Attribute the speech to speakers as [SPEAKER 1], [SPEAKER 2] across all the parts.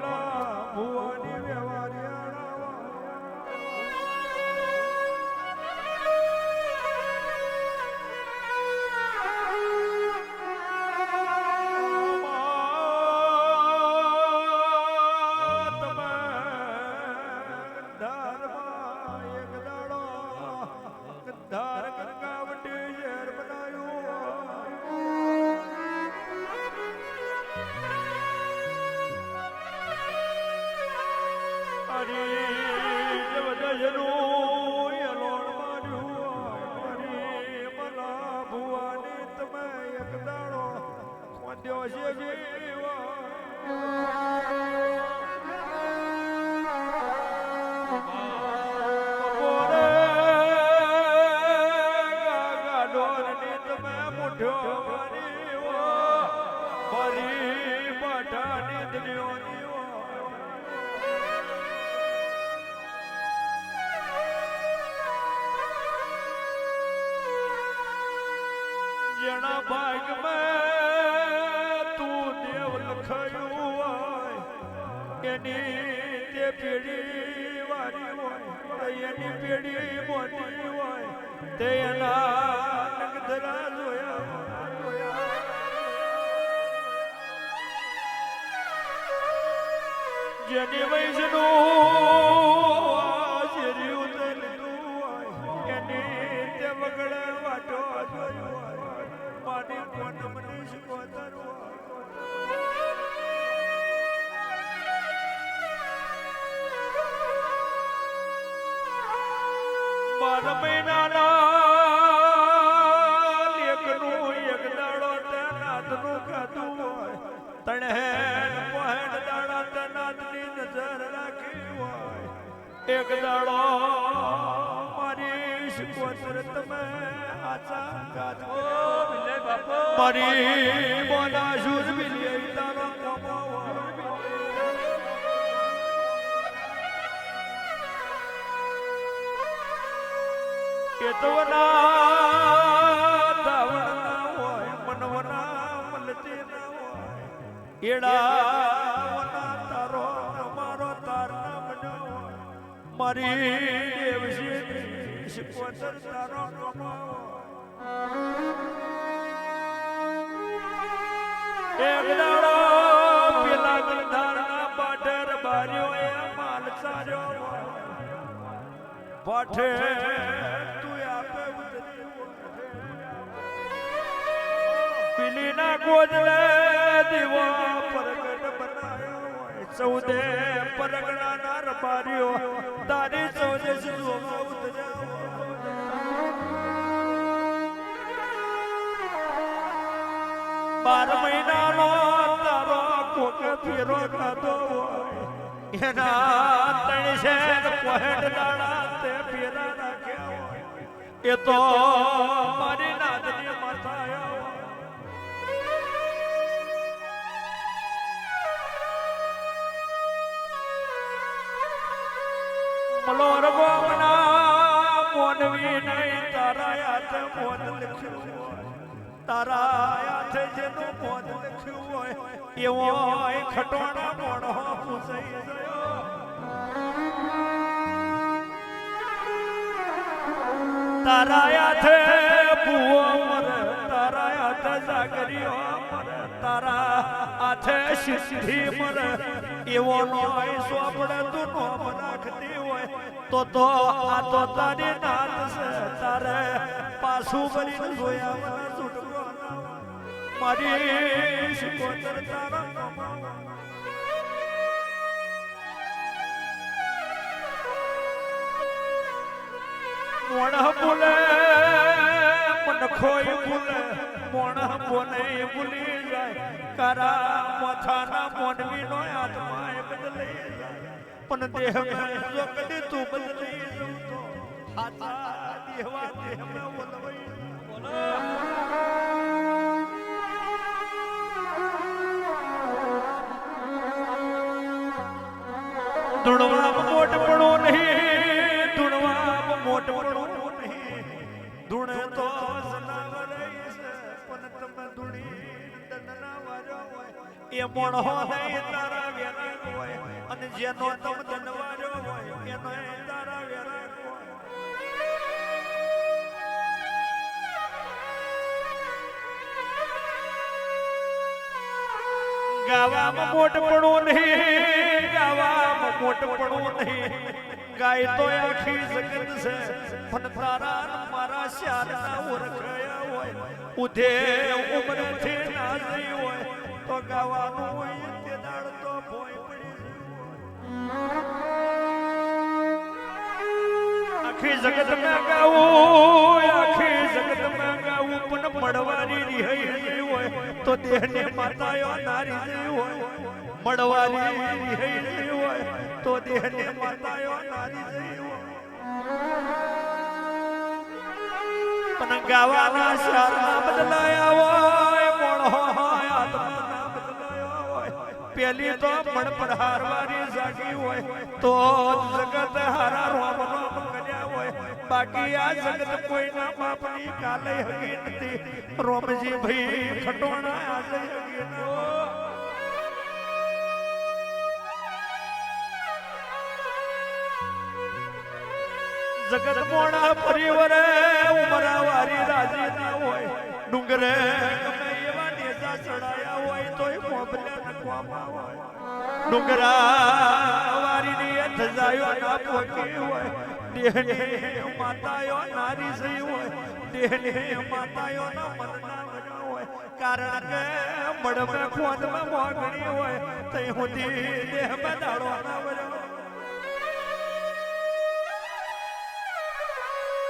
[SPEAKER 1] મારી મલા જેના ભાગ મેં તું દેવ લખાયું હોય, એની તે પેઢી વારી હોય એની પેઢી મોટી હોય, તે એના નગધરા જોયા જેની વૈષ્ણુ હોય તણહેન પહેણ દાડા તે નાથની નજર રાખી હોય. એક દાડો મારી શિકોતર તમે આચા ગાધો મારી બોલા શુર બિલી તારો કોમો કેતવના એડાવના તારો અમારો તાર મારી દેવશી શિકોતર તારો એક દાડો પેલા ગંધારના એ માલ હોય પાઠે દીવો પરગટ બનાયો હોય. ચૌદે પરગણાના રબારીઓ તારી ચૌદે ઉતર્યા બાર મહિનાનો તારો કોક ફેરો ખાતો હોય. એના ત્રણસે પોહેટ દાડા તે ફેરા નાખ્યા હોય. એ તો મારી મલોર ગોમના મોનવી નહીં તારા હાથે મોન લખ્યું તારા હાથે જેનું મોન લખ્યું હોય એવો ખટોણા મોણો પૂછાઈ ગયો તારા હાથે ભૂવો મરે, તારા હાથે જાગરીઓ મરે, તારા સિદ્ધિ મળે એવો નોય સોપડે તું નોમ રાખતી હોય, તો તો આ તો તારી નાત છે તારે પાછું કરીને જોયા મને છૂટકો. મારી શિકોતર તારા મોણ ભૂલે મન ખોઈ બોલે બોલે, ભૂલી જાય. કરા મથાના મોનવી નો આત્મા એ બદલાઈ જાય. પણ દેહ મેં જો કદી તું બદલી જઉં તો હાથા દેહવા દેહ મેં બોલવાઈ ધૂણવા ધૂણવામાં મોટપણું નહીં ધૂણવામાં મોટપણું નહીં. ધૂણે તો એ મોણો નહીં તારા વેરા હોય. અને જેનો તમ દંડવાર્યો હોય, એનો તારા વેરા ગાવામાં મોટપણું નહીં, ગાવામાં મોટપણું નહીં. ગાય તો આખી જગત છે, પણ તારા મારા શ્યારના ઓળખાયા હોય. ઉધે ઉમરથી ના જઈ હોય. તો ગાવાનું હોય તે દાડ તો ભોય પડી આખી જગતમાં ગાવું, આખી જગતમાં ગાવું, પણ મળવાની રિહાઈ હોય. તો દેહને માતાયો નારી જઈ હોય. મળવાની રિહાઈ હોય. તો દેહને માતાયો નારી જઈ હોય. પણ ગાવાના શાળા બદલાયા હોય. પેલી તો મણ પર જાગી હોય. તો જગત હારા રોમ રોમ કર્યા હોય. બાકી આ જગત કોઈના બાપની કાલે હગી નથી. રોમજી ભાઈ ખટોણા આજે હગી જગત મોણા પરિવરે ઉમરા વારી રાજી ના હોય. ડુંગરે એવા નેજા ચડાયા. ડુંગરા હોય. કારણ કે મડમાં ખોદમાં મોગણી હોય. તઈ સુધી દેહમાં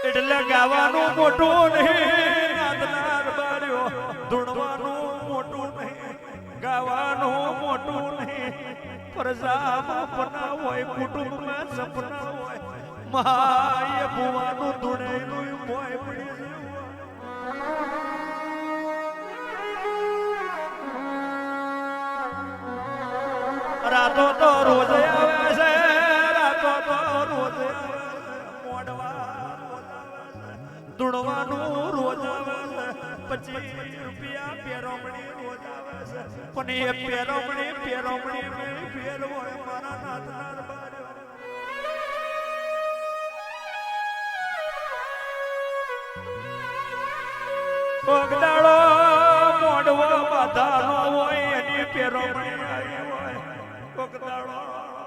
[SPEAKER 1] એટલે ગાવાનું મોટું નહીં. ગાવાનું મોટું નહીં. પ્રજામાં પના હોય, કુટુંબમાં સપના હોય. માય ભુવાનું ધૂણેલું હોય રાતો તો રોજ આવે છે, રાતો તો રોજ મોડવા ધૂણવાનું રોજ આવે છે. પચીસ રૂપિયા પેરોમણી રોજ પણ એ પેરોમણી પેરોમણી મેળી ફેર હોય મારા નાથના દરબારે. ઓગદાડો મોડવો બાધાનો હોય, એની પેરોમણી આવી હોય ઓગદાડો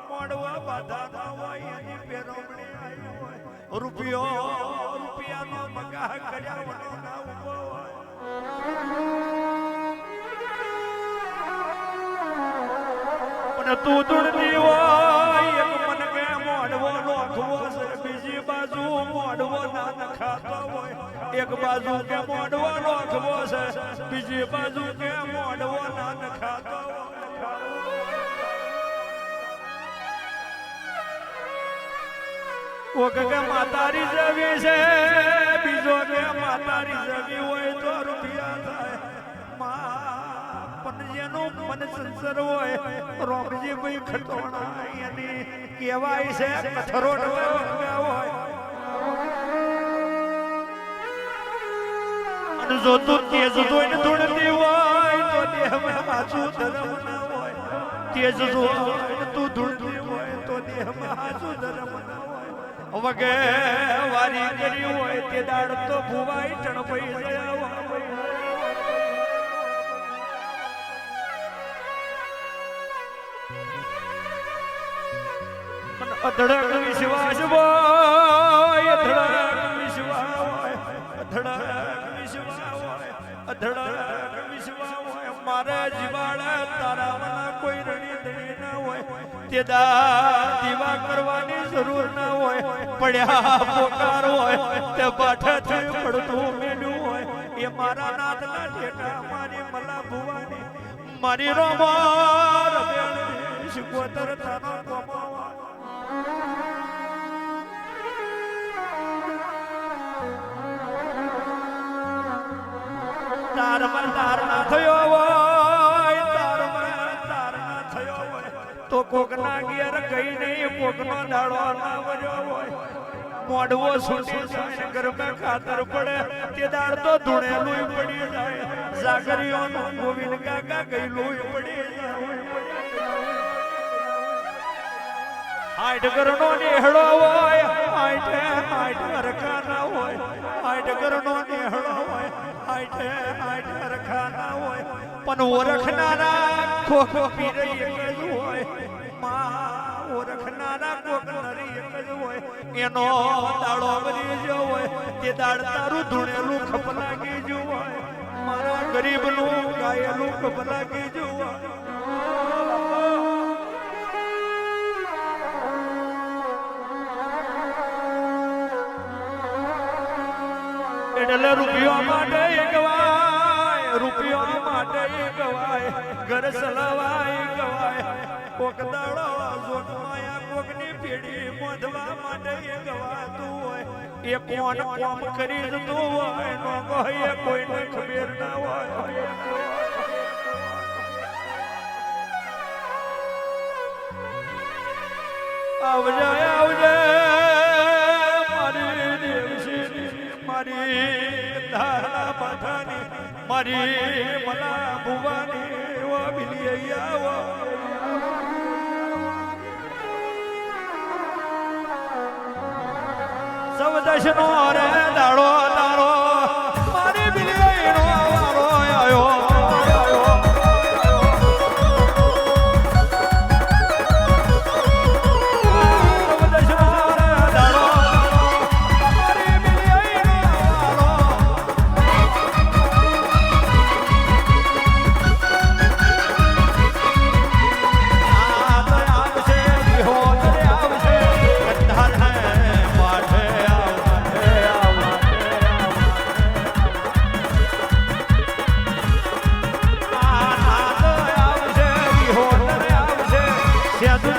[SPEAKER 1] મોડવો બાધાનો હોય, એની પેરોમણી આવી હોય રૂપિયો, રૂપિયાનો મગાહ કર્યા વગર ના હોય પણ તું દુડતી હોય. એક મન કે મોડવો નોખવો છે, બીજી બાજુ મોડવો ના નખાતો હોય. એક બાજુ કે મોડવો નોખવો છે, બીજી બાજુ કે મોડવો ના નખાતો ઓકે કે માતારી જવી છે, બીજો કે માતારી જવી હોય માં પણ મન સંસર હોય રોમજી ભાઈ ખટોણા એની કહેવાય છે કથરોટ હોય જો તું તેજ જોઈને ધૂણતી હોય, તો દેહમાં પાછું ધર્મ ના હોય. તેજ જોઈને તું ધૂળતી હોય, તો દેહમાં પાછું ધર્મ ના હોય. વગે વારી કરી હોય, તે દાડ તો ભુવાઈ ટણપઈ ગયા હોય. અધડક વિશ્વાસ હોય, અધડક વિશ્વાસ હોય, અધડક વિશ્વાસ હોય, અધડક વિશ્વાસ હોય. મારે જીવાડા તારા મના કોઈ રણી દઈ ના હોય. તે દા દીવા કરવાની જરૂર ના હોય. પડ્યા પોકાર હોય, તે પાઠાથી પડતું મેલું હોય. એ મારા નાથના ઠેઠા, મારી મલા ભુવાની. મારી રોમાર બેન શિકોતર તારમાં તાર ના થયો હોય તારમાં તાર ના થયો હોય. તો કોકના ઘેર ગઈ નહીં, કોકનો દાડો ના વર્યો હોય. મોડવો છૂટી જાય ઘરમાં ખાતર પડે. તે દાડ તો ધૂણેલું પડી જાય. જાગરીઓનું ગોવિંદ કાકા ગયેલું પડી જાય. આઠ ઘરનો નેહળો હોય, આઠે હોય. આઠ નેહળો હોય આઠે આઠ રખાના હોય. પણ ઓળખનારા કોક પીર એક જ હોય. માં ઓળખનારા કોક નરી એક જ હોય. એનો દાડો બની જો હોય. તે દાડ તારું ધૂણેલું ખપ લાગી જો હોય. મારા ગરીબનું ગાયેલું ખપ લાગી જો હોય. ઘર સલવાય, ગવાય. કોક દાડો જોગમાયા કોકની પેઢી મોધવા માટે ગવાતું હોય. એ કોણ કોમ કરી હોય, નો કોઈ કોઈને ખબર ના હોય. આવજે આવજે, મારી દેવશી, મારી ધારા પથની મારી મલા ભુવાની. બિલી આવો. સૌ દશનો રે Se a